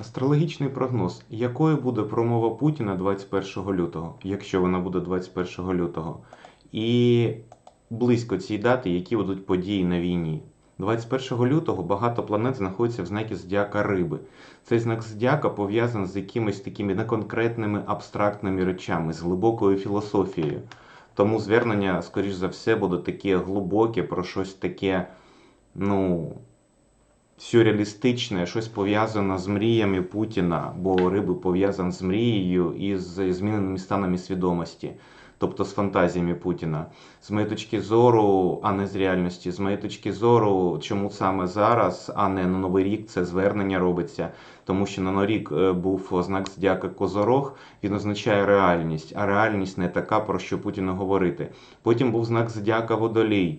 Астрологічний прогноз. Якою буде промова Путіна 21 лютого, якщо вона буде 21 лютого? І близько цієї дати, які будуть події на війні. 21 лютого багато планет знаходяться в знакі зодіака Риби. Цей знак зодіака пов'язаний з якимись такими неконкретними абстрактними речами, з глибокою філософією. Тому звернення, скоріш за все, буде таке глибоке, про щось таке, ну, сюрреалістичне, щось пов'язане з мріями Путіна, бо риби пов'язані з мрією і з зміненими станами свідомості, тобто з фантазіями Путіна. З моєї точки зору, а не з реальності, з моєї точки зору, чому саме зараз, а не на Новий рік це звернення робиться, тому що на Новий рік е, був знак зодіака Козорог, він означає реальність, а реальність не така, про що Путіну говорити. Потім був знак зодіака Водолій.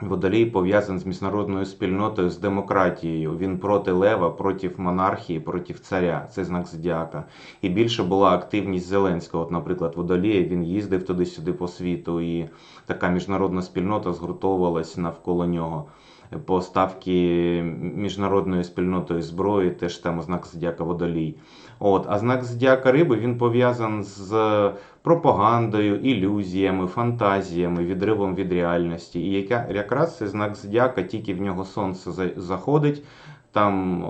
Водолій пов'язаний з міжнародною спільнотою, з демократією. Він проти лева, проти монархії, проти царя. Це знак зодіака. І більше була активність Зеленського. От, наприклад, Водолія він їздив туди-сюди по світу, і така міжнародна спільнота згуртовувалась навколо нього. Поставки міжнародною спільнотою зброї, теж там знак зодіака Водолій. От, а знак зодіака риби він пов'язаний з пропагандою, ілюзіями, фантазіями, відривом від реальності. І якраз цей знак зодіака, тільки в нього сонце заходить. Там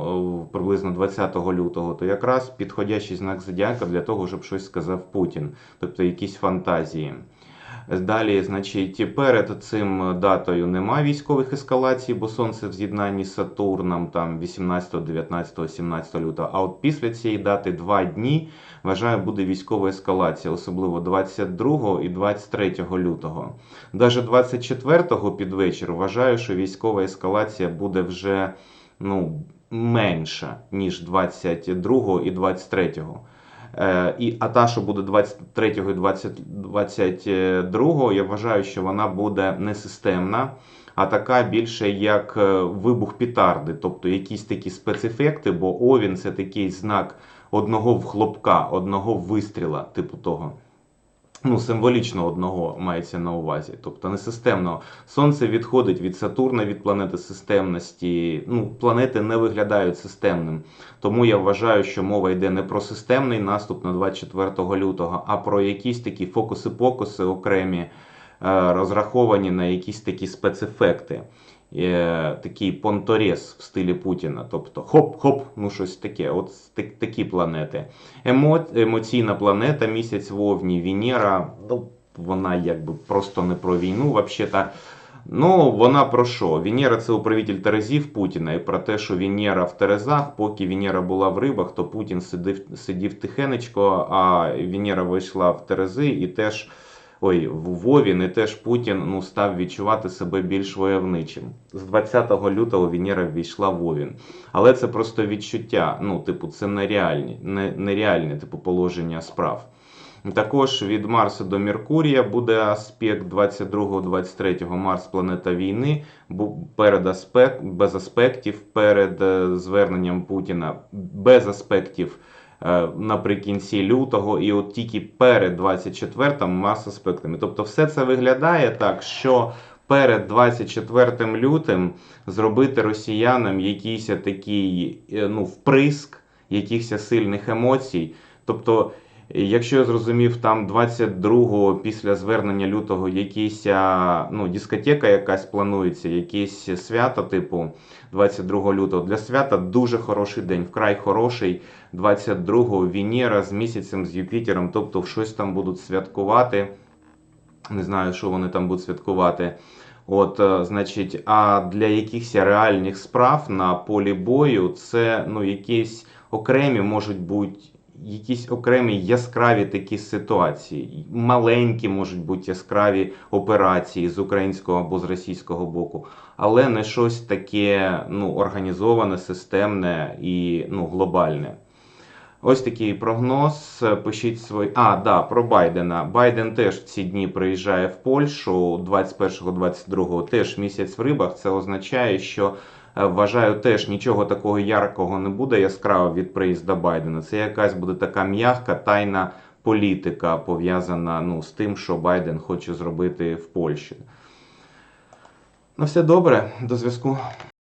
приблизно 20 лютого, то якраз підходящий знак зодіака для того, щоб щось сказав Путін, тобто якісь фантазії. Далі, значить, перед цим датою немає військових ескалацій, бо сонце в з'єднанні з Сатурном там 18, 19, 17 лютого. А от після цієї дати два дні вважаю буде військова ескалація, особливо 22 і 23 лютого. Даже 24 під вечір вважаю, що військова ескалація буде вже ну, менша, ніж 22 і 23. Е, і, а та, що буде 23 і 20, 22, я вважаю, що вона буде не системна, а така більше як е, вибух пітарди, тобто якісь такі спецефекти, бо Овін це такий знак одного хлопка, одного вистріла, типу того. Ну, символічно одного мається на увазі, тобто не системно. Сонце відходить від Сатурна, від планети системності. Ну, планети не виглядають системним. Тому я вважаю, що мова йде не про системний наступ на 24 лютого, а про якісь такі фокуси-покуси окремі, е, розраховані на якісь такі спецефекти. Е, Такий понторез в стилі Путіна. Тобто хоп-хоп, ну щось таке. От так- такі планети. Емо... Емоційна планета, місяць вовні, Венера. Ну, вона якби просто не про війну, взагалі-то. Ну, вона про що? Венера це управитель Терезів Путіна, і про те, що Венера в Терезах, поки Венера була в рибах, то Путін сидив, сидів тихенечко, а Венера вийшла в Терези і теж. Ой, в Вовін і теж Путін ну, став відчувати себе більш войовничим. З 20 лютого Венера ввійшла в Овін. Але це просто відчуття. Ну, типу, це нереальні, не, нереальне типу, положення справ. Також від Марса до Меркурія буде аспект 22-23 Марс планета війни, перед аспект, без аспектів перед е, зверненням Путіна, без аспектів наприкінці лютого, і от тільки перед 24 Марс аспектами. Тобто все це виглядає так, що перед 24 лютим зробити росіянам якийсь такий е, ну, вприск якихось сильних емоцій. Тобто, якщо я зрозумів, там 22-го після звернення лютого якийсь а, ну, дискотека якась планується, якесь свято, типу 22 лютого. Для свята дуже хороший день, вкрай хороший. 22-го Венера з місяцем, з Юпітером, тобто щось там будуть святкувати. Не знаю, що вони там будуть святкувати. От, е, значить, а для якихось реальних справ на полі бою це ну, якісь окремі можуть бути. Якісь окремі яскраві такі ситуації, маленькі можуть бути яскраві операції з українського або з російського боку, але не щось таке ну, організоване, системне і ну, глобальне. Ось такий прогноз. Пишіть свої. А, да, про Байдена. Байден теж в ці дні приїжджає в Польщу 21-22, теж місяць в рибах. Це означає, що вважаю, теж нічого такого яркого не буде яскраво від приїзда Байдена. Це якась буде така м'яка тайна політика, пов'язана ну, з тим, що Байден хоче зробити в Польщі. Ну, все добре, до зв'язку.